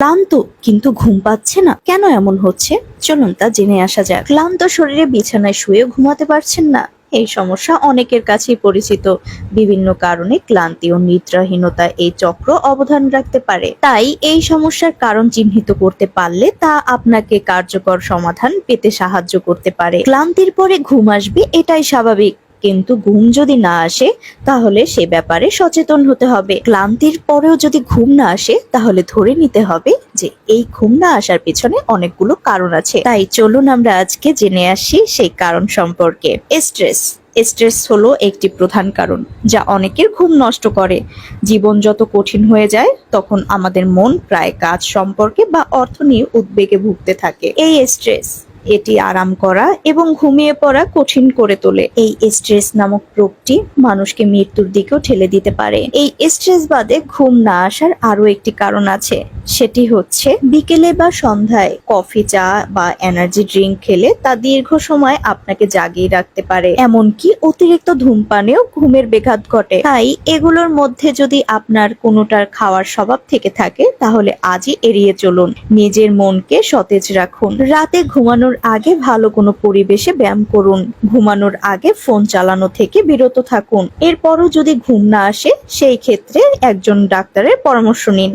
ক্লান্ত, কিন্তু ঘুম পাচ্ছে না। কেন এমন হচ্ছে? চলুন তা জেনে আসা যাক। ক্লান্ত শরীরে বিছানায় শুয়ে ঘুমাতে পারছেন না। এই সমস্যা অনেকের কাছেই পরিচিত। বিভিন্ন কারণে ক্লান্তি ও নিদ্রাহীনতা এই চক্র অবদান রাখতে পারে। তাই এই সমস্যার কারণ চিহ্নিত করতে পারলে তা আপনাকে কার্যকর সমাধান পেতে সাহায্য করতে পারে। ক্লান্তির পরে ঘুম আসবে, এটাই স্বাভাবিক। কিন্তু ঘুম যদি না আসে, তাহলে সে ব্যাপারে সচেতন হতে হবে। ক্লান্তির পরেও যদি ঘুম না আসে, তাহলে ধরে নিতে হবে যে এই ঘুম না আসার পেছনে অনেকগুলো কারণ আছে। তাই চলুন আমরা আজকে জেনে আসি সেই কারণ সম্পর্কে। স্ট্রেস। স্ট্রেস হলো একটি প্রধান কারণ, যা অনেকের ঘুম নষ্ট করে। জীবন যত কঠিন হয়ে যায়, তখন আমাদের মন প্রায় কাজ সম্পর্কে বা অর্থ নিয়ে উদ্বেগে ভুগতে থাকে। এই স্ট্রেস এটি আরাম করা এবং ঘুমিয়ে পড়া কঠিন করে তোলে। এই স্ট্রেস নামক রোগটি মানুষকে মৃত্যুর দিকেও ঠেলে দিতে পারে। এই স্ট্রেস বাদে ঘুম না আসার আরও একটি কারণ আছে। সেটি হচ্ছে বিকেলে বা সন্ধ্যায় কফি, চা বা এনার্জি ড্রিঙ্ক খেলে তা দীর্ঘ সময় আপনাকে জাগিয়ে রাখতে পারে। এমনকি অতিরিক্ত ধূমপানেও ঘুমের বেঘাত ঘটে। তাই এগুলোর মধ্যে যদি আপনার কোনোটার খাওয়ার স্বভাব থেকে থাকে, তাহলে আজই এড়িয়ে চলুন। নিজের মনকে সতেজ রাখুন। রাতে ঘুমানোর আগে ভালো কোনো পরিবেশে ব্যায়াম করুন। ঘুমানোর আগে ফোন চালানো থেকে বিরত থাকুন। এরপরও যদি ঘুম না আসে, সেই ক্ষেত্রে একজন ডাক্তারের পরামর্শ নিন।